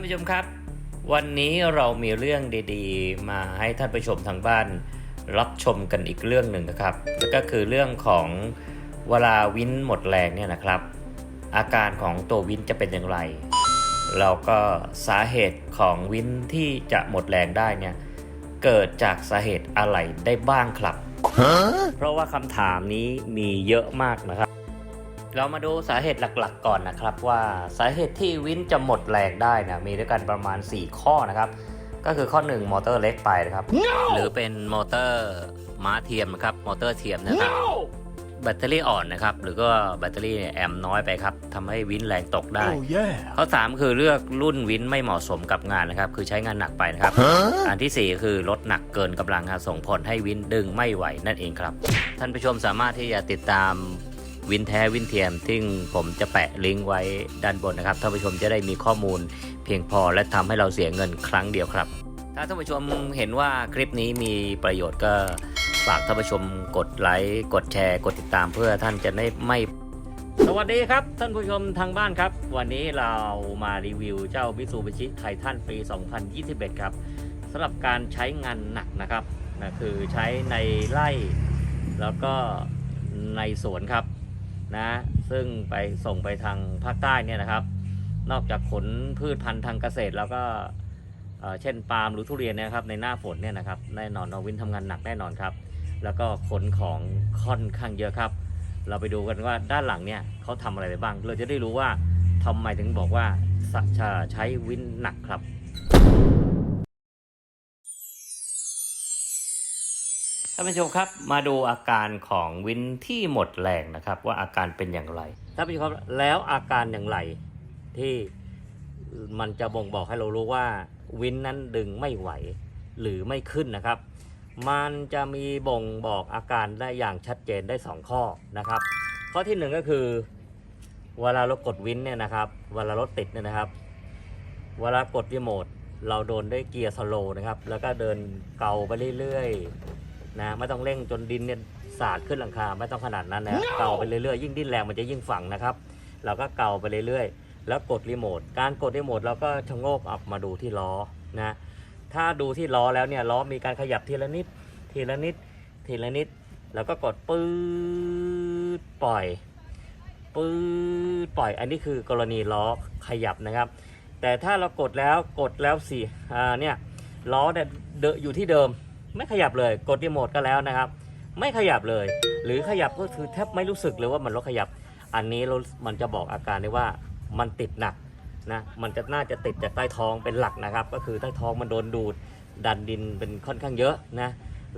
านผู้ชมครับ วันนี้เรามีเรื่องดีๆ มาให้ท่านผู้ชมทางบ้าน รับชมกันอีกเรื่องหนึ่งนะครับนั่นก็คือเรื่องของเวลาวินหมดแรงเนี่ยนะครับ อาการของตัววินจะเป็นอย่างไรแล้วก็สาเหตุของวินที่จะหมดแรงได้เนี่ยเกิดจากสาเหตุอะไรได้บ้างครับ เพราะว่าคำถามนี้มีเยอะมากนะครับ เรามาดูสาเหตุหลักๆ ก่อนนะครับ ว่าสาเหตุที่วินจะหมดแรงได้นะมีด้วยกันประมาณ 4 ข้อนะครับ ก็คือข้อ 1 มอเตอร์เล็กไปนะครับหรือเป็นมอเตอร์ม้าเทียมนะครับมอเตอร์เทียมนะครับแบตเตอรี่อ่อนนะครับ หรือก็แบตเตอรี่เนี่ยแอมป์น้อยไปครับทำให้วินแรงตกได้ Oh yeah. ข้อ 3 คือเลือกรุ่นวินไม่เหมาะสมกับงานนะครับ คือใช้งานหนักไปนะครับอันทีสี่ 4 คือลดหนักเกินกำลังครับส่งผลให้วินดึงไม่ไหวนั่นเองครับ ท่านผู้ชมสามารถที่จะติดตาม วินแท้วินเทียมที่ผมจะแปะลิงก์ไว้ด้านบนนะครับท่านผู้ชมจะได้มีข้อมูลเพียงพอและทำให้เราเสียเงินครั้งเดียวครับ ถ้าท่านผู้ชมเห็นว่าคลิปนี้มีประโยชน์ก็ฝากท่านผู้ชมกดไลค์กดแชร์ กดติดตามเพื่อท่านจะได้ไม่ สวัสดีครับ ท่านผู้ชมทางบ้านครับ วันนี้เรามารีวิวเจ้า Mitsubishi Titan ปี 2021 ครับสำหรับการใช้งานหนักนะครับนะคือใช้ในไร่แล้วก็ในสวนครับ นะซึ่งไปส่งไปทางภาคใต้เนี่ยนะครับ นอกจากขนพืชพันธุ์ทางเกษตรแล้วก็เเช่นปาล์มหรือทุเรียนเนะครับในหน้าฝนเนี่ยนะครับแน่นอนเอาวินทำงานหนักแน่นอนครับ แล้วก็ขนของค่อนข้างเยอะครับ เราไปดูกันว่าด้านหลังเนี่ยเขาทำอะไรไปบ้าง เราจะได้รู้ว่าทำไมถึงบอกว่าสะชาใช้วินหนักครับานผู้ชมครับมาดูอาการของวินที่หมดแรงนะครับ ว่าอาการเป็นอย่างไรท่านผู้ชมครับแล้วอาการอย่างไรที่มันจะบ่งบอกให้เรารู้ว่าวินนั้นดึงไม่ไหวหรือไม่ขึ้นนะครับ มันจะมีบ่งบอกอาการได้อย่างชัดเจนได้ 2 ข้อนะครับ ข้อที่หนึ่งก็คือ เวลาเรากดวินเนี่ยนะครับ เวลารถติดเนี่ยนะครับ เวลากดรีโมทเราโดนด้วยเกียร์สโลว์นะครับ แล้วก็เดินเกาไปเรื่อย นะไม่ต้องเร่งจนดินเนี่ยสาดขึ้นหลังคาไม่ต้องขนาดนั้นนะเกาไปเรื่อยๆยิ่งดิ้นแรงมันจะยิ่งฝังนะครับ เราก็เกาไปเรื่อยๆ แล้วกดรีโมทการกดรีโมทเราก็ชะโงกออกมาดูที่ล้อนะถ้าดูที่ล้อแล้วเนี่ยล้อมีการขยับทีละนิด ทีละนิด ทีละนิด แล้วก็กดปื๊ดปล่อยปื๊ดปล่อยอันนี้คือกรณีล้อขยับนะครับ แต่ถ้าเรากดแล้วกดแล้วสี่อ่าเนี่ยล้อเนี่ยเดนอยู่ที่เดิม ไม่ขยับเลยกดรีโมทก็แล้วนะครับ ไม่ขยับเลย หรือขยับก็คือแทบไม่รู้สึกเลยว่ามันรถขยับ อันนี้รามันจะบอกอาการได้ว่ามันติดหนักนะมันจะน่าจะติดจากใต้ท้องเป็นหลักนะครับ ก็คือใต้ท้องมันโดนดูด ดันดินเป็นค่อนข้างเยอะนะ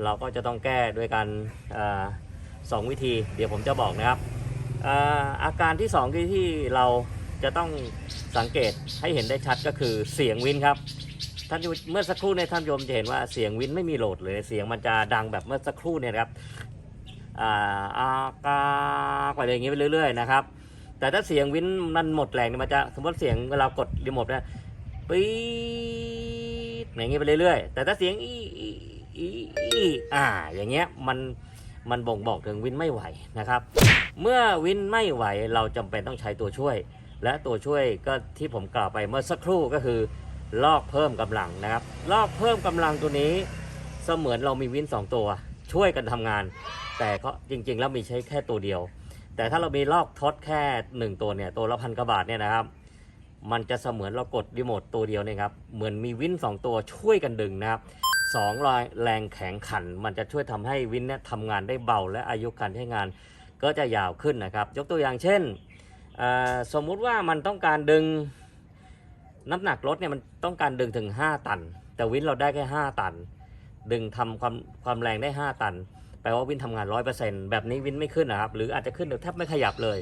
เราก็จะต้องแก้ด้วยกันสองวิธี เดี๋ยวผมจะบอกนะครับอาการที่สองที่ที่เราจะต้องสังเกตให้เห็นได้ชัดก็คือเสียงวินครับ ท่านเมื่อสักครู่ในท่านผู้ชมจะเห็นว่าเสียงวินไม่มีโหลดเลยเสียงมันจะดังแบบเมื่อสักครู่เนี่ยครับอ่าอากาไปเลยอย่างนี้ไปเรื่อยๆนะครับแต่ถ้าเสียงวินมันหมดแรงเนี่ยมันจะสมมติเสียงเวลากดรีโมทเนี่ยปี๊ดอย่างนี้ไปเรื่อยๆ แต่ถ้าเสียงอีอีอีอีอ่าอย่างเงี้ยมันมันบ่งบอกถึงวินไม่ไหวนะครับ เมื่อวินไม่ไหวเราจำเป็นต้องใช้ตัวช่วย และตัวช่วยก็ที่ผมกล่าวไปเมื่อสักครู่ก็คือ ลอกเพิ่มกำลังนะครับ ลอกเพิ่มกำลังตัวนี้ เสมือนเรามีวินสองตัว ช่วยกันทำงาน แต่ก็จริงๆ แล้วมีใช้แค่ตัวเดียว แต่ถ้าเรามีลอกทดแค่หนึ่งตัวเนี่ยตัวละพันกว่าบาทเนี่ยนะครับ มันจะเสมือนเรากดรีโมทตัวเดียวเนี่ยครับ เหมือนมีวินสองตัวช่วยกันดึงนะครับสองแรงแรงแข็งขัน มันจะช่วยทำให้วินเนี่ยทำงานได้เบาและอายุการใช้งานก็จะยาวขึ้นนะครับ ยกตัวอย่างเช่น สมมุติว่ามันต้องการดึง น้ำหนักรถเนี่ยมันต้องการดึงถึง 5 ตัน แต่วินเราได้แค่ 5 ตัน ดึงทำความความแรงได้ 5 ตัน แปลว่าวินทำงาน 100%แบบนี้วินไม่ขึ้นนะครับ หรืออาจจะขึ้นแต่แทบไม่ขยับเลย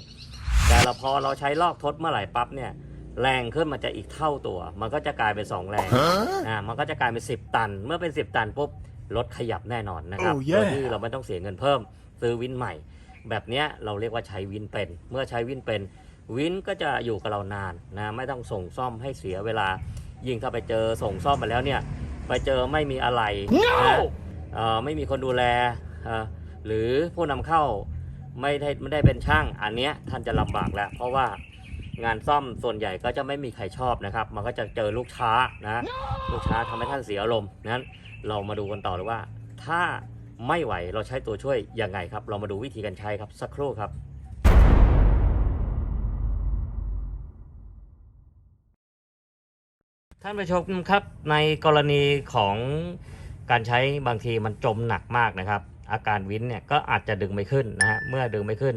แต่เราพอเราใช้ลอกทดเมื่อไหร่ปั๊บเนี่ยแรงขึ้นมันจะอีกเท่าตัว มันก็จะกลายเป็น 2 แรง Huh? อ่ามันก็จะกลายเป็น 10 ตัน เมื่อเป็น 10 ตันปุ๊บรถขยับแน่นอนนะครับ Oh โด yeah ยที่เราไม่ต้องเสียเงินเพิ่มซื้อวินใหม่ แบบเนี้ยเราเรียกว่าใช้วินเป็น เมื่อใช้วินเป็น วินก็จะอยู่กับเรานานนะไม่ต้องส่งซ่อมให้เสียเวลา ยิ่งถ้าไปเจอส่งซ่อมมาแล้วเนี่ยไปเจอไม่มีอะไรนะเอ่อไม่มีคนดูแลเอ่อหรือผู้นำเข้าไม่ได้ไม่ได้เป็นช่าง อันเนี้ยท่านจะลำบากแล้ว เพราะว่างานซ่อมส่วนใหญ่ก็จะไม่มีใครชอบนะครับ มันก็จะเจอลูกช้านะลูกช้าทำให้ท่านเสียอารมณ์นั้นเรามาดูกันต่อเลยว่า ถ้าไม่ไหวเราใช้ตัวช่วยยังไงครับ เรามาดูวิธีการใช้ครับสักครู่ครับ ท่านผู้ชมครับในกรณีของการใช้บางทีมันจมหนักมากนะครับ อาการวินเนี่ยก็อาจจะดึงไม่ขึ้นนะฮะเมื่อดึงไม่ขึ้น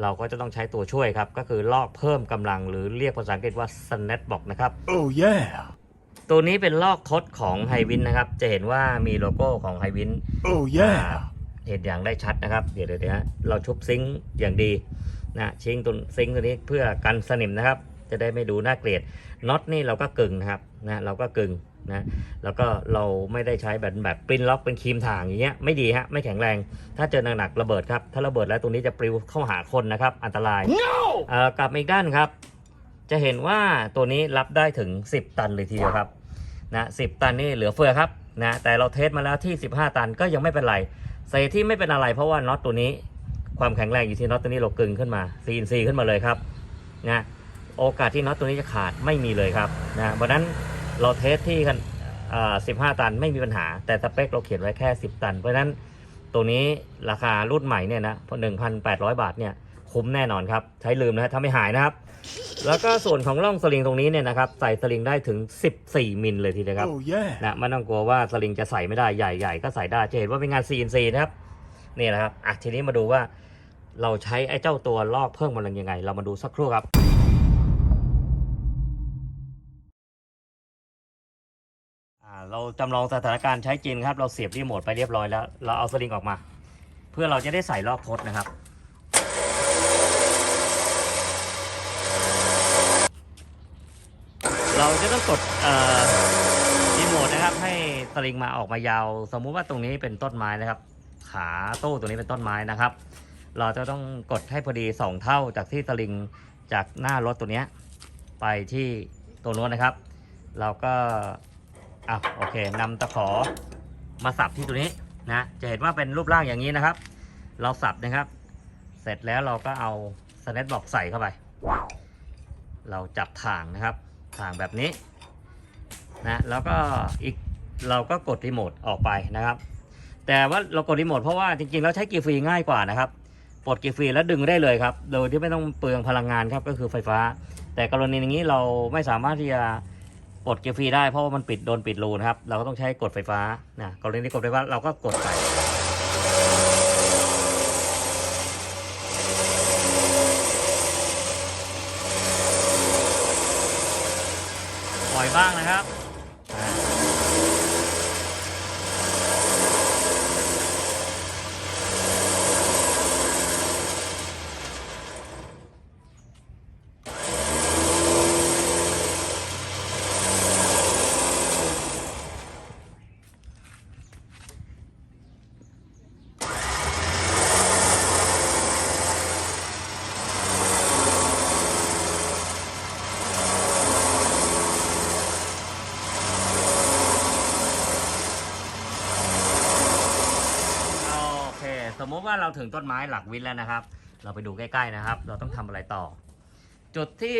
เราก็จะต้องใช้ตัวช่วยครับ ก็คือลอกเพิ่มกำลังหรือเรียกภาษาอังกฤษว่า snap box นะครับ Oh yeah. ตัวนี้เป็นลอกทดของไฮวินนะครับ จะเห็นว่ามีโลโก้ของไฮวิน Oh yeah. เห็นอย่างได้ชัดนะครับ เดี๋ยวเดี๋ยวเดี๋ยวฮะเราชุบซิงค์อย่างดีนะชิงตัวซิงค์ตัวนี้เพื่อกันสนิมนะครับ จะได้ไม่ดูน่าเกลียดน็อตนี่เราก็กึ่งนะครับ นะเราก็กึ่งนะแล้วก็เราไม่ได้ใช้แบบแบบปริ้นล็อกเป็นครีมถ่างอย่างเงี้ยไม่ดีฮะไม่แข็งแรง ถ้าเจอหนักๆระเบิดครับ ถ้าระเบิดแล้วตัวนี้จะปลิวเข้าหาคนนะครับ อันตราย No. เอ่อกลับมาอีกด้านครับ จะเห็นว่าตัวนี้รับได้ถึง 10 ตันเลยทีเดียวครับนะ10ตันนี่เหลือเฟือครับนะแต่เราเทสมาแล้วที่ 15 ตันก็ยังไม่เป็นไรสาเหตุที่ไม่เป็นอะไร เพราะว่าน็อตตัวนี้ความแข็งแรงอยู่ที่น็อตตัวนี้เรากึงขึ้นมา CNC ขึ้นมาเลยครับนะโอกาสที่น็อตตัวนี้จะขาดไม่มีเลยครับนะวันนั้น เราเทสที่กันอ่า15ตันไม่มีปัญหา แต่สเปคเราเขียนไว้แค่ 10 ตัน เพราะฉะนั้นตัวนี้ราคารุ่นใหม่เนี่ยนะ1,800บาทเนี่ยคุ้มแน่นอนครับ ใช้ลืมนะฮะถ้าไม่หายนะครับ แล้วก็ส่วนของร่องสลิงตรงนี้เนี่ยนะครับใส่สลิงได้ถึง 14 มิลเลยทีเดียวครับ Oh yeah. นะไม่ต้องกลัวว่าสลิงจะใส่ไม่ได้ใหญ่ๆ ก็ใส่ได้จะเห็นว่าเป็นงาน CNC นะครับนี่นะครับอะทีนี้มาดูว่าเราใช้ไอ้เจ้าตัวลอกเพิ่มกำลังยังไง เรามาดูสักครู่ครับ เราจำลองสถานการณ์ใช้จริงครับ เราเสียบรีโมทไปเรียบร้อยแล้ว เราเอาสลิงออกมา เพื่อเราจะได้ใส่ลอกทดนะครับ เราจะต้องกดรีโมทนะครับ ให้สลิงมาออกมายาว สมมุติว่าตรงนี้เป็นต้นไม้นะครับ ขาตู้ตัวนี้เป็นต้นไม้นะครับ เราจะต้องกดให้พอดี 2 เท่าจากที่สลิงจากหน้ารถตัวนี้ไปที่ตัวโน้นนะครับ เราก็ อะโอเคนำตะขอมาสับที่ตัวนี้นะจะเห็นว่าเป็นรูปร่างอย่างนี้นะครับ เราสับนะครับ เสร็จแล้วเราก็เอาสแนตบอกใส่เข้าไป เราจับถ่างนะครับถ่างแบบนี้นะแล้วก็อีกเราก็กดรีโมทออกไปนะครับ แต่ว่าเรากดรีโมทเพราะว่าจริงๆเราใช้กีฟรีง่ายกว่านะครับปลดกีฟรีแล้วดึงได้เลยครับ โดยที่ไม่ต้องเปลืองพลังงานครับก็คือไฟฟ้า แต่กรณีอย่างนี้เราไม่สามารถที่จะ ปลดกียร์ฟรีได้เพราะว่ามันปิดโดนปิดรูนะครับ เราก็ต้องใช้กดไฟฟ้านะกรณีกดไฟฟ้าเราก็กดไปปล่อยบ้างนะครับอ่าโอเค สมมติว่า เราถึงต้นไม้หลักวินแล้วนะครับ เราไปดูใกล้ๆนะครับ เราต้องทำอะไรต่อ จุดที่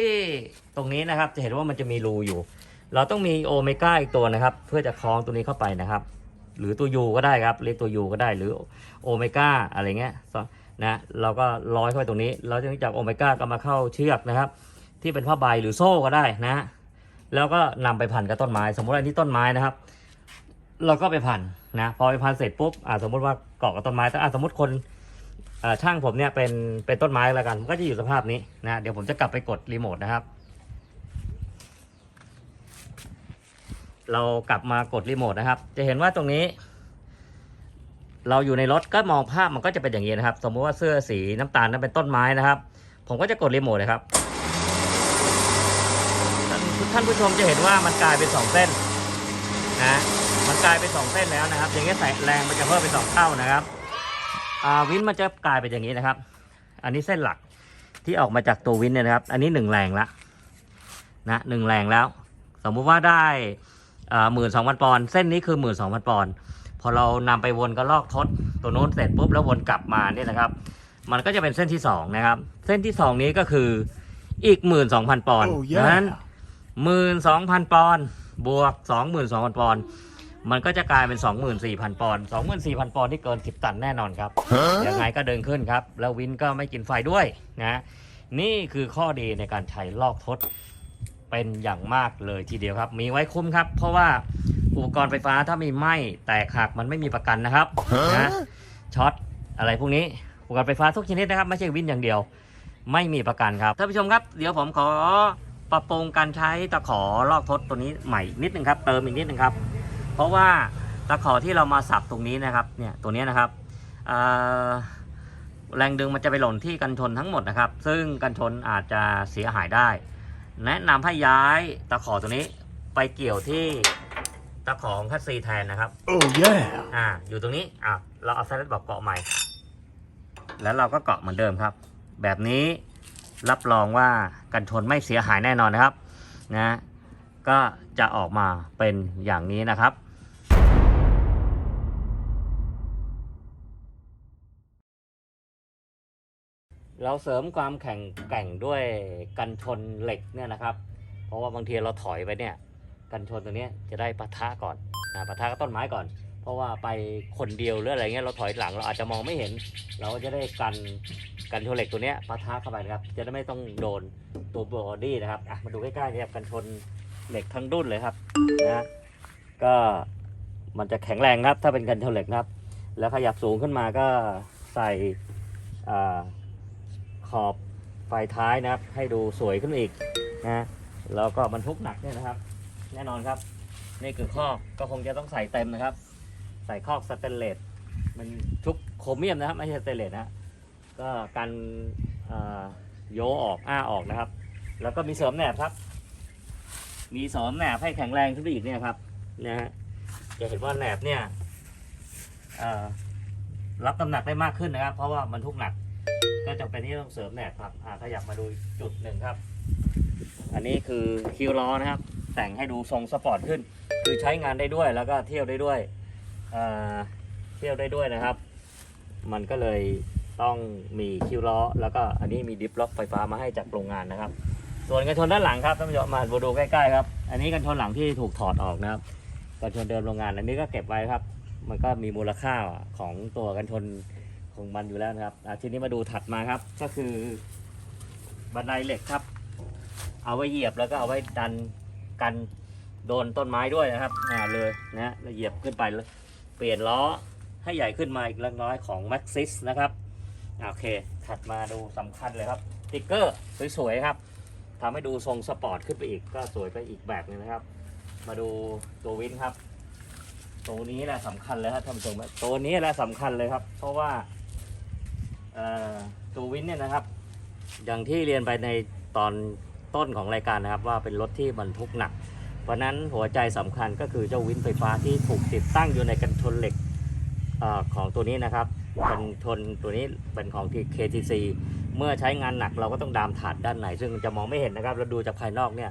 ตรงนี้นะครับ จะเห็นว่ามันจะมีรูอยู่ เราต้องมีโอเมก้าอีกตัวนะครับ เพื่อจะคล้องตัวนี้เข้าไปนะครับ หรือตัวยูก็ได้ครับเรียกตัวยูก็ได้หรือโอเมก้าอะไรเงี้ยนะเราก็ร้อยเข้าไปตรงนี้ เราจะจากโอเมก้าก็มาเข้าเชือกนะครับ ที่เป็นผ้าใบหรือโซ่ก็ได้นะ แล้วก็นำไปพันกับต้นไม้ สมมติว่าอันนี้ต้นไม้นะครับ เราก็ไปพันนะ พอไปพันเสร็จปุ๊บอ่าสมมติว่าเกาะกับต้นไม้แต่อ่าสมมติคน ช่างผมเนี่ยเป็นเป็นต้นไม้แล้วกันมันก็จะอยู่สภาพนี้นะเดี๋ยวผมจะกลับไปกดรีโมทนะครับ เรากลับมากดรีโมทนะครับ จะเห็นว่าตรงนี้ เราอยู่ในรถก็มองภาพมันก็จะเป็นอย่างนี้นะครับ สมมติว่าเสื้อสีน้ำตาลนั้นเป็นต้นไม้นะครับ ผมก็จะกดรีโมทเลยครับท่านผู้ชมจะเห็นว่ามันกลายเป็นสองเส้นนะมันกลายเป็นสองเส้นแล้วนะครับอย่างเงี้ยใส่แรงมันจะเพิ่มเป็นสองเท่านะครับ วินมันจะกลายเป็นอย่างนี้นะครับ อันนี้เส้นหลักที่ออกมาจากตัววินเนี่ยนะครับ อันนี้หนึ่งแรงละนะหนึ่งแรงแล้ว สมมุติว่าได้หมื่นสองพันปอนด์เส้นนี้คือหมื่นสองพันปอนด์พอเรานำไปวนก็ลอกทดตัวโน้นเสร็จปุ๊บแล้ววนกลับมาเนี่ยนะครับ มันก็จะเป็นเส้นที่สองนะครับ เส้นที่สองนี้ก็คืออีกหมื่นสองพันปอนด์ Oh, ดังนั้น yeah. หมื่นสองพันปอนด์บวกสองหมื่นสองพันปอนด์ มันก็จะกลายเป็นสองหมื่นสี่พันปอนด์สองหมื่นสี่พันปอนด์ที่เกินสิบตันแน่นอนครับ ยังไงก็เดินขึ้นครับ แล้ววินก็ไม่กินไฟด้วยนะ นี่คือข้อดีในการใช้ลอกทดเป็นอย่างมากเลยทีเดียวครับ มีไว้คุ้มครับ เพราะว่าอุปกรณ์ไฟฟ้าถ้ามีไหม้แตกหักมันไม่มีประกันนะครับนะช็อตอะไรพวกนี้อุปกรณ์ไฟฟ้าทุกชนิดนะครับ ไม่ใช่วินอย่างเดียว ไม่มีประกันครับท่านผู้ชมครับ เดี๋ยวผมขอปรับปรุงการใช้ตะขอลอกทดตัวนี้ใหม่นิดนึงครับ เติมอีกนิดนึงครับ เพราะว่าตะขอที่เรามาสับตรงนี้นะครับเนี่ยตัวนี้นะครับอ่าแรงดึงมันจะไปหล่นที่กันชนทั้งหมดนะครับ ซึ่งกันชนอาจจะเสียหายได้ แนะนำให้ย้ายตะขอตัวนี้ไปเกี่ยวที่ตะขอของคัสซีแทนนะครับ Oh, yeah. อ่าอยู่ตรงนี้อะเราเอาไซเลนบอกเกาะใหม่ แล้วเราก็เกาะเหมือนเดิมครับ แบบนี้รับรองว่ากันชนไม่เสียหายแน่นอนนะครับนะก็จะออกมาเป็นอย่างนี้นะครับ เราเสริมความแข็งแกร่งด้วยกันชนเหล็กเนี่ยนะครับ เพราะว่าบางทีเราถอยไปเนี่ย กันชนตัวนี้จะได้ปะทะก่อนนะปะทะกับต้นไม้ก่อน เพราะว่าไปคนเดียวหรืออะไรเงี้ยเราถอยหลังเราอาจจะมองไม่เห็น เราก็จะได้กันกันชนเหล็กตัวนี้ปะทะเข้าไปนะครับ จะได้ไม่ต้องโดนตัวบอดี้นะครับอะมาดูใกล้ๆเนี่ยกันชนเหล็กทั้งดุนเลยครับนะก็มันจะแข็งแรงครับ ถ้าเป็นกันชนเหล็กนะครับ แล้วขยับสูงขึ้นมาก็ใส่อ่า ขอบไฟท้ายนะครับ ให้ดูสวยขึ้นอีกนะแล้วก็บรรทุกหนักเนี่ยนะครับ แน่นอนครับ นี่คือข้อกก็คงจะต้องใส่เต็มนะครับ ใส่คอกสเตนเลสมันทุกโครเมียมนะครับไม่ใช่สเตนเลสนะก็กันเอ่อโยออกอ้าออกนะครับ แล้วก็มีเสริมแหนบครับ มีเสริมแหนบให้แข็งแรงขึ้นไปอีกเนี่ยครับนะฮะจะเห็นว่าแหนบเนี่ยรับน้ำหนักได้มากขึ้นนะครับ เพราะว่ามันทุกหนัก ก็จำเป็นที่ต้องเสริมแหนบครับอ่าขยับมาดูจุดหนึ่งครับ อันนี้คือคิวล้อนะครับ แต่งให้ดูทรงสปอร์ตขึ้น คือใช้งานได้ด้วยแล้วก็เที่ยวได้ด้วยเอ่อเที่ยวได้ด้วยนะครับ มันก็เลยต้องมีคิวล้อ แล้วก็อันนี้มีดิฟล็อกไฟฟ้ามาให้จากโรงงานนะครับ ส่วนกันชนด้านหลังครับท่านผู้ชมมาดูใกล้ๆครับ อันนี้กันชนหลังที่ถูกถอดออกนะครับกันชนเดิมโรงงาน อันนี้ก็เก็บไว้ครับ มันก็มีมูลค่าของตัวกันชน ของมันอยู่แล้วนะครับทีนี้มาดูถัดมาครับ ก็คือบันไดเหล็กครับ เอาไว้เหยียบแล้วก็เอาไว้ดันกันโดนต้นไม้ด้วยนะครับอ่าเลยนะแล้วเหยียบขึ้นไปเลยเปลี่ยนล้อให้ใหญ่ขึ้นมาอีกเล็กน้อยของ Maxis นะครับโอเค ถัดมาดูสำคัญเลยครับสติ๊กเกอร์สวยๆครับทำให้ดูทรงสปอร์ตขึ้นไปอีกก็สวยไปอีกแบบหนึงนะครับ มาดูตัววินครับตัวนี้แหละสำคัญเลยครับท่านผู้ชมครับตัวนี้แหละสำคัญเลยครับ เพราะว่า ตัววินเนี่ยนะครับ อย่างที่เรียนไปในตอนต้นของรายการนะครับ ว่าเป็นรถที่บรรทุกหนัก เพราะนั้นหัวใจสำคัญก็คือเจ้าวินไฟฟ้าที่ถูกติดตั้งอยู่ในกันชนเหล็กอของตัวนี้นะครับกันชนตัวนี้เป็นของที่ KTC เมื่อใช้งานหนักเราก็ต้องดามถาดด้านในซึ่งจะมองไม่เห็นนะครับเราดูจากภายนอกเนี่ย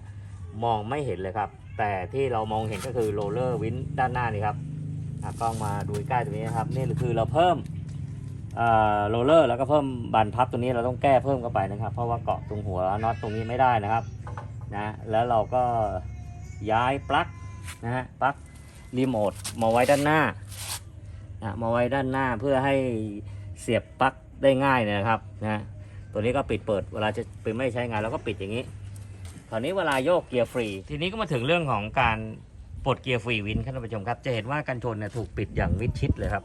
มองไม่เห็นเลยครับ แต่ที่เรามองเห็นก็คือโรลเลอร์วินด้านหน้านี่ครับกล้องมาดูใกล้ตรงนี้นะครับนี่คือเราเพิ่ม โรลเลอร์แล้วก็เพิ่มบานพับตัวนี้เราต้องแก้เพิ่มเข้าไปนะครับ เพราะว่าเกาะตรงหัวน็อตตรงนี้ไม่ได้นะครับนะแล้วเราก็ย้ายปลั๊กนะฮะปลั๊กรีโมทมาไว้ด้านหน้านะมาไว้ด้านหน้าเพื่อให้เสียบปลั๊กได้ง่ายนะครับนะตัวนี้ก็ปิดเปิดเวลาจะไปไม่ใช้งานเราก็ปิดอย่างนี้คราวนี้เวลาโยกเกียร์ฟรี ทีนี้ก็มาถึงเรื่องของการปลดเกียร์ฟรีวินครับท่านผู้ชมครับ จะเห็นว่ากันชนเนี่ยถูกปิดอย่างมิดชิดเลยครับ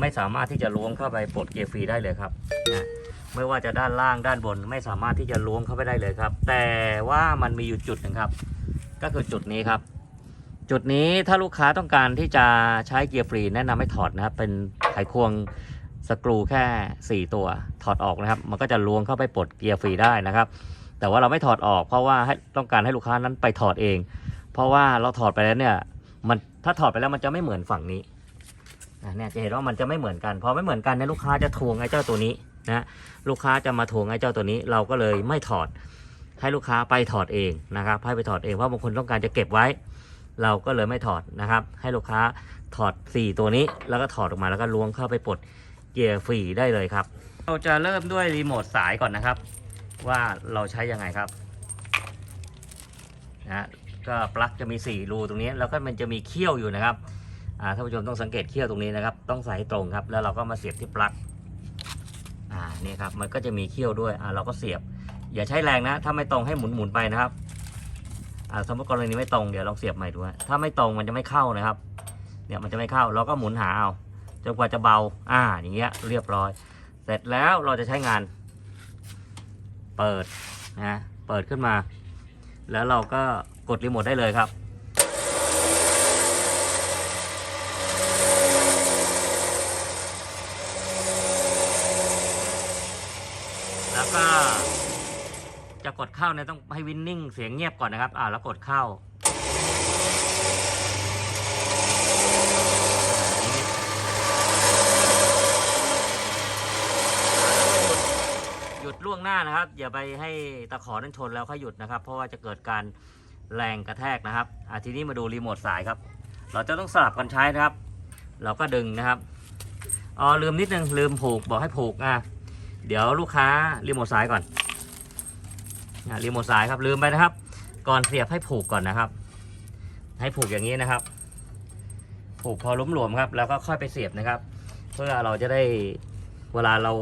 ไม่สามารถที่จะล้วงเข้าไปปลดเกียร์ฟรีได้เลยครับนะไม่ว่าจะด้านล่างด้านบนไม่สามารถที่จะล้วงเข้าไปได้เลยครับ แต่ว่ามันมีอยู่จุดหนึ่งครับ ก็คือจุดนี้ครับ จุดนี้ถ้าลูกค้าต้องการที่จะใช้เกียร์ฟรีแนะนำให้ถอดนะครับ เป็นไขควงสกรูแค่ 4 ตัวถอดออกนะครับ มันก็จะล้วงเข้าไปปลดเกียร์ฟรีได้นะครับ แต่ว่าเราไม่ถอดออก เพราะว่าให้ต้องการให้ลูกค้านั้นไปถอดเอง เพราะว่าเราถอดไปแล้วเนี่ยมันถ้าถอดไปแล้วมันจะไม่เหมือนฝั่งนี้ เนี่ยจะเห็นว่ามันจะไม่เหมือนกัน พอไม่เหมือนกันเนี่ยลูกค้าจะทวงไอ้เจ้าตัวนี้นะลูกค้าจะมาทวงไอ้เจ้าตัวนี้ เราก็เลยไม่ถอดให้ลูกค้าไปถอดเองนะครับให้ไปถอดเองเพราะบางคนต้องการจะเก็บไว้ เราก็เลยไม่ถอดนะครับ ให้ลูกค้าถอด 4 ตัวนี้ แล้วก็ถอดออกมาแล้วก็ล้วงเข้าไปปลดเกียร์ฟรีได้เลยครับ เราจะเริ่มด้วยรีโมทสายก่อนนะครับ ว่าเราใช้ยังไงครับนะก็ปลั๊กจะมี 4 รูตรงนี้ แล้วก็มันจะมีเขี้ยวอยู่นะครับ ท่านผู้ชมต้องสังเกตเขี้ยวตรงนี้นะครับ ต้องใส่ให้ตรงครับ แล้วเราก็มาเสียบที่ปลั๊กอ่านี่ครับ มันก็จะมีเขี้ยวด้วยอ่าเราก็เสียบ อย่าใช้แรงนะ ถ้าไม่ตรงให้หมุนหมุนๆไปนะครับอ่าสมมติกรณีไม่ตรงเดี๋ยวลองเสียบใหม่ดูถ้าไม่ตรงมันจะไม่เข้านะครับ เนี่ยมันจะไม่เข้า เราก็หมุนหาเอาจนกว่าจะเบา อ่า อย่างเงี้ย เรียบร้อย เสร็จแล้วเราจะใช้งาน เปิดนะ เปิดขึ้นมา แล้วเราก็กดรีโมทได้เลยครับ แล้วก็จะกด เข้าเนี่ยต้องให้วินนิ่งเสียงเงียบก่อนนะครับอ่าแล้วกดเข้าหยุดล่วงหน้านะครับ อย่าไปให้ตะขอนั้นชนแล้วค่อยหยุดนะครับ เพราะว่าจะเกิดการแรงกระแทกนะครับอะทีนี้มาดูรีโมทสายครับ เราจะต้องสลับกันใช้นะครับ เราก็ดึงนะครับอ๋อลืมนิดนึงลืมผูกบอกให้ผูกอะเดี๋ยวลูกค้ารีโมทสายก่อน รีโมทสายครับลืมไปนะครับ ก่อนเสียบให้ผูกก่อนนะครับ ให้ผูกอย่างนี้นะครับ ผูกพอล้มหลวมครับ แล้วก็ค่อยไปเสียบนะครับ เพื่อเราจะได้เวลาเรา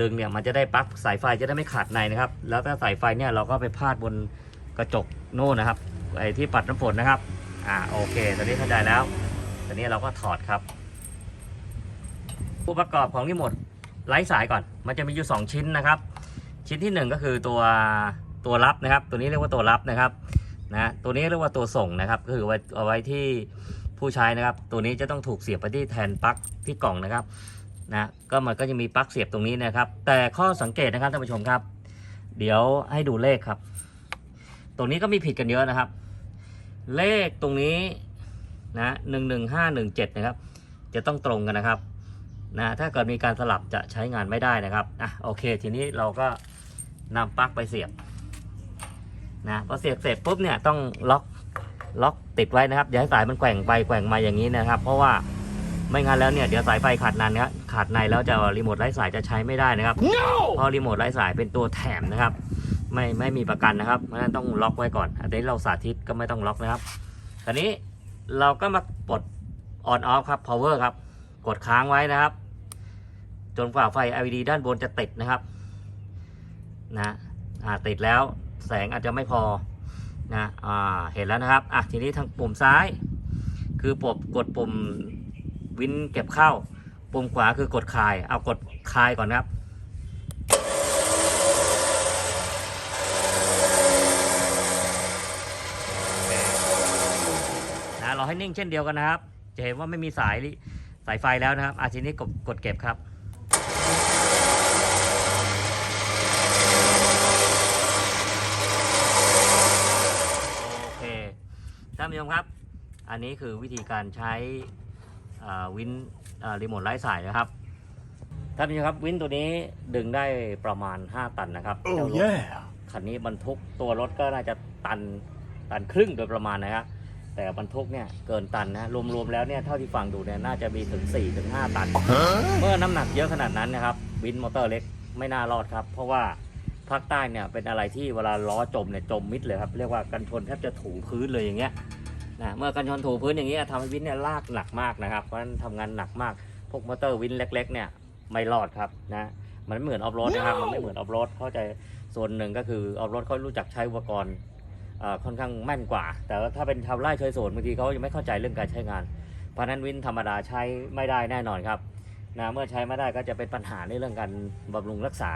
ดึงเนี่ยมันจะได้ปลั๊กสายไฟจะได้ไม่ขาดในนะครับ แล้วถ้าสายไฟเนี่ยเราก็ไปพาดบนกระจกโน่นนะครับไอ้ที่ปัดน้ำฝนนะครับ อ่าโอเค ตอนนี้เข้าใจแล้ว ตอนนี้เราก็ถอดครับอุปประกอบของรีโมทไร้สายก่อน มันจะมีอยู่ 2 ชิ้นนะครับ ชิ้นที่ 1 ก็คือตัวตัวรับนะครับ ตัวนี้เรียกว่าตัวรับนะครับนะตัวนี้เรียกว่าตัวส่งนะครับก็คือไว้เอาไว้ที่ผู้ใช้นะครับ ตัวนี้จะต้องถูกเสียบไปที่แทนปลั๊กที่กล่องนะครับนะก็มันก็จะมีปลั๊กเสียบตรงนี้นะครับ แต่ข้อสังเกตนะครับท่านผู้ชมครับ เดี๋ยวให้ดูเลขครับ ตรงนี้ก็มีผิดกันเยอะนะครับ เลขตรงนี้นะหนึ่งหนึ่งห้าหนึ่งเจ็ดนะครับ จะต้องตรงกันนะครับ นะถ้าเกิดมีการสลับจะใช้งานไม่ได้นะครับอะโอเค ทีนี้เราก็นำปลั๊กไปเสียบนะพอเสียบเสร็จปุ๊บเนี่ยต้องล็อกล็อกติดไว้นะครับอย่าให้สายมันแกว่งไปแกว่งมาอย่างนี้นะครับ เพราะว่าไม่งั้นแล้วเนี่ยเดี๋ยวสายไฟขาดนันครับขาดในแล้วจะรีโมทไร้สายจะใช้ไม่ได้นะครับเพราะรีโมทไร้สายเป็นตัวแถมนะครับ ไม่ไม่มีประกันนะครับเพราะฉะนั้นต้องล็อกไว้ก่อนอันนี้เราสาธิตก็ไม่ต้องล็อกนะครับคราวนี้เราก็มาปลด on off ครับ power ครับ กดค้างไว้นะครับ จนกว่าไฟ LED ด้านบนจะติดนะครับนะอ่าติดแล้วแสงอาจจะไม่พอนะอ่าเห็นแล้วนะครับอะทีนี้ทางปุ่มซ้าย คือปุ่มกดปุ่มวินเก็บเข้า ปุ่มขวาคือกดคลายเอากดคลายก่อนนะครับนะเราให้นิ่งเช่นเดียวกันนะครับ จะเห็นว่าไม่มีสายสายไฟแล้วนะครับอาทีนี้กดกดเก็บครับ โอเค ท่านผู้ชมครับ อันนี้คือวิธีการใช้อ่าวินอ่ารีโมทไร้สายนะครับท่านผู้ชมครับวินตัวนี้ดึงได้ประมาณ 5 ตันนะครับเจ้าร Oh ถ yeah. คันนี้บรรทุกตัวรถก็น่าจะตันตันครึ่งโดยประมาณนะครับแต่บรรทุกเนี่ยเกินตันนะรวมๆแล้วเนี่ยเท่าที่ฟังดูเนี่ยน่าจะมีถึง4ถึง5ตัน Huh? เมื่อน้ำหนักเยอะขนาดนั้นนะครับวินมอเตอร์เล็กไม่น่ารอดครับ เพราะว่าภาคใต้เนี่ยเป็นอะไรที่เวลาล้อจมเนี่ยจมมิดเลยครับ เรียกว่ากันชนแทบจะถูพื้นเลยอย่างเงี้ย นะเมื่อกันชนถูพื้นอย่างเงี้ยทำให้วินเนี่ยลากหนักมากนะครับ เพราะฉะนั้นทำงานหนักมาก พวกมอเตอร์วินเล็ก ๆ เนี่ยไม่รอดครับนะมันไม่เหมือนออฟโรดนะครับ มันไม่เหมือนออฟโรดเข้าใจส่วนหนึ่งก็คือออฟโรดเขารู้จักใช้อุปกรณ์เอ่อค่อนข้างแม่นกว่า แต่ว่าถ้าเป็นชาวไร่ชาวสวนบางทีเขายังไม่เข้าใจเรื่องการใช้งาน เพราะฉะนั้นวินธรรมดาใช้ไม่ได้แน่นอนครับนะเมื่อใช้ไม่ได้ก็จะเป็นปัญหาในเรื่องการบำรุงรักษา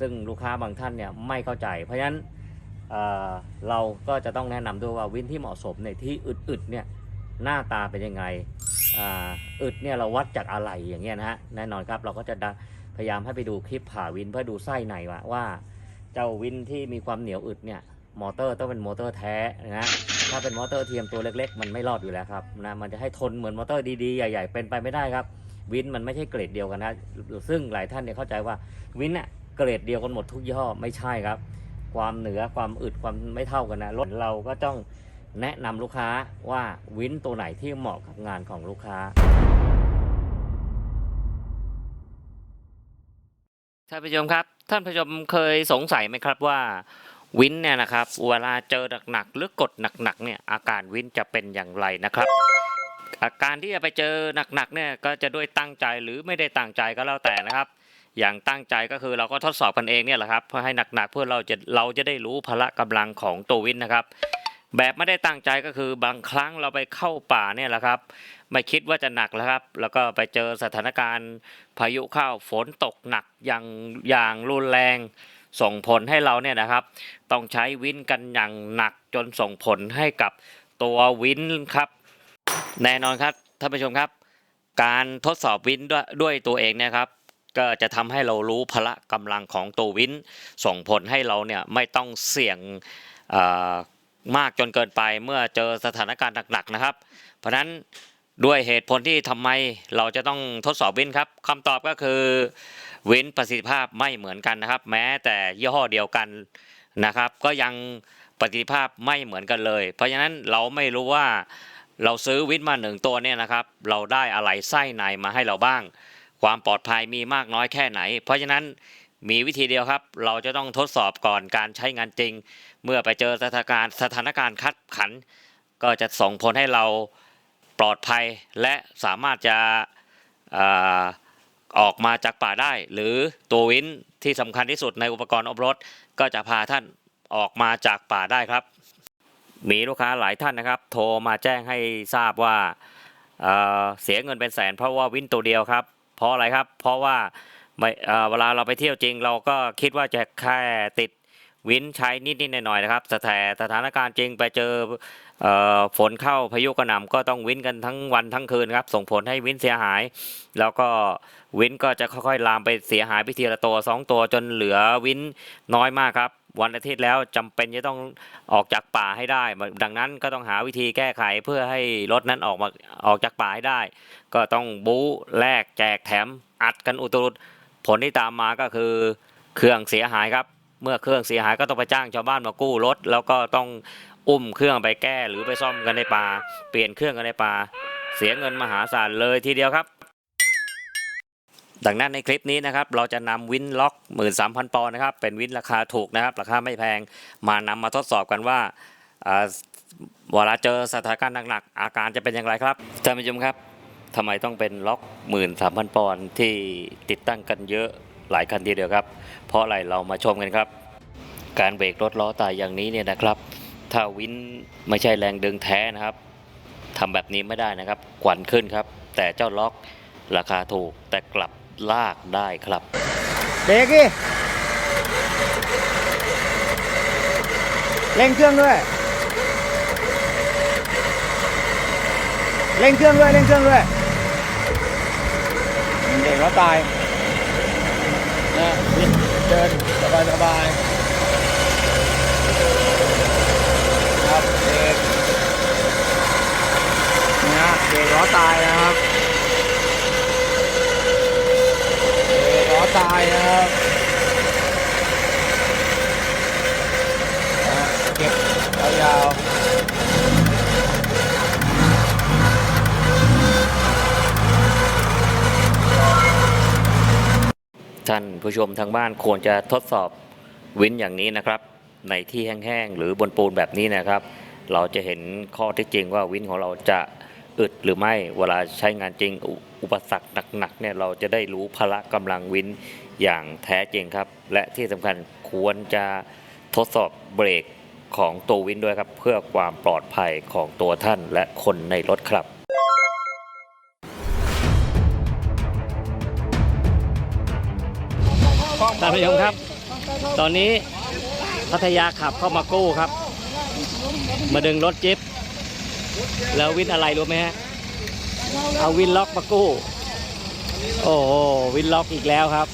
ซึ่งลูกค้าบางท่านเนี่ยไม่เข้าใจ เพราะฉะนั้น เเราก็จะต้องแนะนำด้วยว่าวินที่เหมาะสมในที่อึดๆเนี่ยหน้าตาเป็นยังไงอึดเนี่ยเราวัดจากอะไรอย่างเงี้ยนะฮะแน่นอนครับเราก็จะพยายามให้ไปดูคลิปผ่าวินเพื่อดูไส้ในว่าว่าเจ้าวินที่มีความเหนียวอึดเนี่ยมอเตอร์ต้องเป็นมอเตอร์แท้นะถ้าเป็นมอเตอร์เทียมตัวเล็ก ๆ มันไม่รอดอยู่แล้วครับนะมันจะให้ทนเหมือนมอเตอร์ดีๆ ใหญ่ๆ เป็นไปไม่ได้ครับ วินมันไม่ใช่เกรดเดียวกันนะซึ่งหลายท่านเนี่ยเข้าใจว่าวินเน่ยเกรดเดียวกันหมดทุกยี่ห้อไม่ใช่ครับ ความเหนือความอึดความไม่เท่ากันนะรถเราก็ต้องแนะนำลูกค้าว่าวินตัวไหนที่เหมาะกับงานของลูกค้า ท่านผู้ชมครับ ท่านผู้ชมเคยสงสัยไหมครับว่าวินเนี่ยนะครับเวลาเจอหนักๆหรือกดหนักๆเนี่ยอาการวินจะเป็นอย่างไรนะครับ อาการที่จะไปเจอหนักๆเนี่ยก็จะด้วยตั้งใจหรือไม่ได้ตั้งใจก็แล้วแต่นะครับ อย่างตั้งใจก็คือเราก็ทดสอบกันเองเนี่ยแหละครับเพื่อให้หนักๆเพื่อเราจะเราจะได้รู้พละกำลังของตัววินนะครับ แบบไม่ได้ตั้งใจก็คือบางครั้งเราไปเข้าป่าเนี่ยแหละครับ ไม่คิดว่าจะหนักแล้วครับ แล้วก็ไปเจอสถานการณ์พายุเข้าฝนตกหนักอย่างอย่างรุนแรงส่งผลให้เราเนี่ยนะครับ ต้องใช้วินกันอย่างหนักจนส่งผลให้กับตัววินครับ แน่นอนครับท่านผู้ชมครับ การทดสอบวินด้วยด้วยตัวเองเนะครับ ก็จะทำให้เรารู้พละกำลังของตัววินส่งผลให้เราเนี่ยไม่ต้องเสี่ยงมากจนเกินไปเมื่อเจอสถานการณ์หนักๆนะครับ เพราะฉะนั้นด้วยเหตุผลที่ทำไมเราจะต้องทดสอบวินครับคำตอบก็คือวินประสิทธิภาพไม่เหมือนกันนะครับ แม้แต่ยี่ห้อเดียวกันนะครับ ก็ยังประสิทธิภาพไม่เหมือนกันเลย เพราะฉะนั้นเราไม่รู้ว่าเราซื้อวินมาหนึ่งตัวเนี่ยนะครับ เราได้อะไรไส้ในมาให้เราบ้าง ความปลอดภัยมีมากน้อยแค่ไหน เพราะฉะนั้นมีวิธีเดียวครับ เราจะต้องทดสอบก่อนการใช้งานจริง เมื่อไปเจอสถานการณ์สถานการณ์คัดขัน ก็จะส่งผลให้เราปลอดภัยและสามารถจะออกมาจากป่าได้ หรือตัววินที่สำคัญที่สุดในอุปกรณ์ออฟรถ ก็จะพาท่านออกมาจากป่าได้ครับ มีลูกค้าหลายท่านนะครับ โทรมาแจ้งให้ทราบว่าเเสียเงินเป็นแสนเพราะว่าวินตัวเดียวครับ ราะอะไรครับ เพราะว่าไม่เวลาเราไปเที่ยวจริง เราก็คิดว่าจะแค่ติดวินใช้นิดๆหน่อยๆนะครับแต่สถานการณ์จริงไปเจอเอ่อฝนเข้าพายุกระหน่ำก็ต้องวินกันทั้งวันทั้งคืนครับ ส่งผลให้วินเสียหาย แล้วก็วินก็จะค่อยๆลามไปเสียหายไปทีละตัวสองตัวจนเหลือวินน้อยมากครับ วันอาทิตย์แล้วจำเป็นจะต้องออกจากป่าให้ได้ ดังนั้นก็ต้องหาวิธีแก้ไขเพื่อให้รถนั้นออกมาออกจากป่าให้ได้ ก็ต้องบู๊แลกแจกแถมอัดกันอุตรุดผลที่ตามมาก็คือเครื่องเสียหายครับ เมื่อเครื่องเสียหายก็ต้องไปจ้างชาวบ้านมากู้รถ แล้วก็ต้องอุ้มเครื่องไปแก้หรือไปซ่อมกันในป่า เปลี่ยนเครื่องกันในป่า เสียเงินมหาศาลเลยทีเดียวครับ ดังนั้นในคลิปนี้นะครับเราจะนำวินล็อก 13,000 ปอนนะครับเป็นวินราคาถูกนะครับราคาไม่แพงมานำมาทดสอบกันว่าอ่าเวลาเจอสถานการณ์หนักๆอาการจะเป็นอย่างไรครับท่านผู้ชมครับทำไมต้องเป็นล็อก 13,000 ปอนที่ติดตั้งกันเยอะหลายคันทีเดียวครับ เพราะอะไรเรามาชมกันครับ การเบรกรถล้อตายอย่างนี้เนี่ยนะครับ ถ้าวินไม่ใช่แรงดึงแท้นะครับทำแบบนี้ไม่ได้นะครับกวันขึ้นครับ แต่เจ้าล็อกราคาถูกแต่กลับ ลากได้ครับ เบรกดิเร่งเครื่องด้วย เร่งเครื่องด้วย เร่งเครื่องด้วยเด็กแล้วตายนะนี่เดินสบายสบายครับเบรกนี่ฮะเบรกล้อตายนะครับเบรกล้อ ตายนะครับเก็บยาวท่านผู้ชมทางบ้านควรจะทดสอบวินอย่างนี้นะครับ ในที่แห้งๆ หรือบนปูนแบบนี้นะครับ เราจะเห็นข้อที่จริงว่าวินของเราจะ อึดหรือไม่เวลาใช้งานจริงอุปสรรคหนักๆเนี่ยเราจะได้รู้พละกำลังวินอย่างแท้จริงครับ และที่สำคัญควรจะทดสอบเบรกของตัววินด้วยครับ เพื่อความปลอดภัยของตัวท่านและคนในรถครับท่านผู้ชมครับ ตอนนี้พัทยาขับเข้ามากู้ครับ มาดึงรถจิ๊บ แล้ววินอะไรรู้ไหมฮะ เอาวินล็อกมากู้ โอ้โหวินล็อกอีกแล้วครับ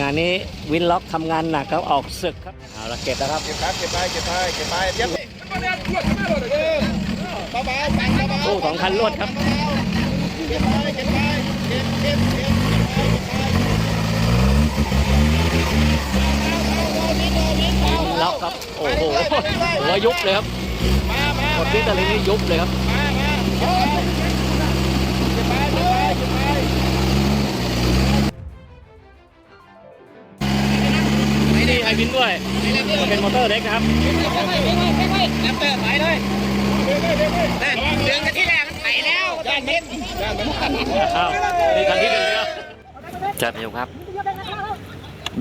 งานนี้วินล็อกทำงานหนักครับออกศึกครับ เอาละเก็บแล้วครับ เก็บครับเก็บไปเก็บไปเก็บไปเก็บไปกู้สองคันรวดครับล็อก ครับ โอ้โหหัยุบเลยครับหมดที่ตะลิงนี่ยุบเลยครับไม่ดีไฮวินด้วยเป็นมอเตอร์เล็กครับน้ำเติร์ไปเลยเดือนกันที่แรกมันไถแล้วด้านเม็ดอ้าวนี่คันที่หนึ่แล้วครับ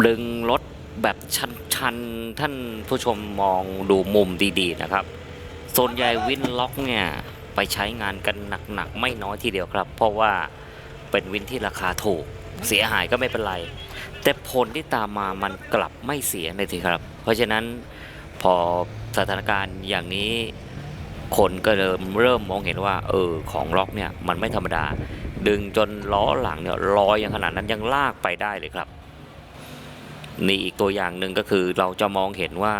ดึงรถ แบบชันๆ ท่านผู้ชมมองดูมุมดีๆนะครับ ส่วนใหญ่วินล็อกเนี่ยไปใช้งานกันหนักๆ ไม่น้อยทีเดียวครับ เพราะว่าเป็นวินที่ราคาถูก เสียหายก็ไม่เป็นไร แต่ผลที่ตามมามันกลับไม่เสียเลยทีครับ เพราะฉะนั้นพอสถานการณ์อย่างนี้คนก็เริ่มเริ่มมองเห็นว่า เออของล็อกเนี่ยมันไม่ธรรมดา ดึงจนล้อหลังเนี่ยลอยอย่างขนาดนั้นยังลากไปได้เลยครับ นี่อีกตัวอย่างหนึ่งก็คือเราจะมองเห็นว่า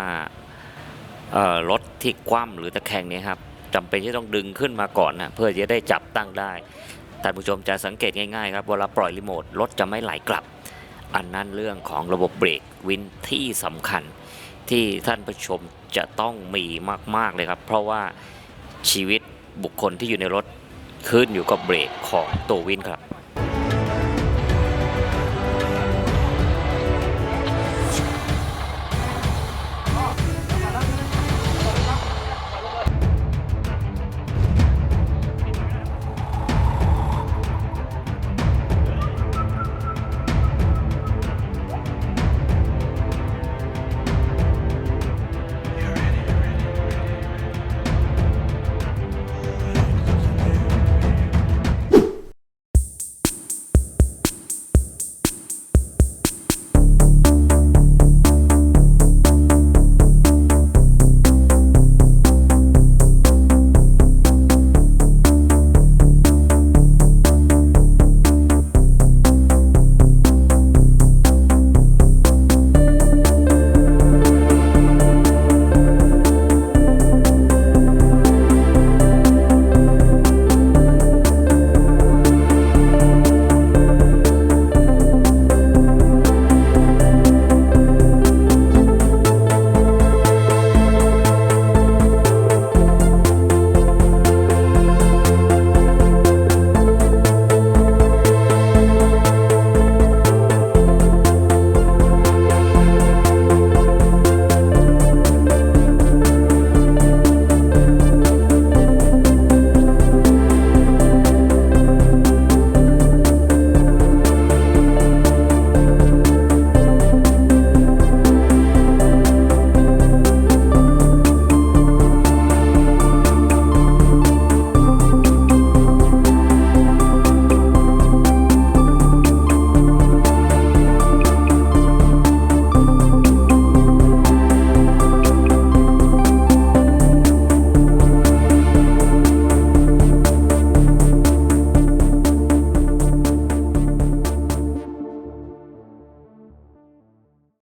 รถที่คว่ำหรือตะแคงนี่ยครับจำเป็นที่ต้องดึงขึ้นมาก่อนนะเพื่อจะได้จับตั้งได้ท่านผู้ชมจะสังเกตง่ายๆครับเวลาปล่อยรีโมทรถจะไม่ไหลกลับ อันนั้นเรื่องของระบบเบรกวินที่สำคัญ ที่ท่านผู้ชมจะต้องมีมากๆเลยครับ เพราะว่าชีวิตบุคคลที่อยู่ในรถขึ้นอยู่กับเบรกของตัววินครับ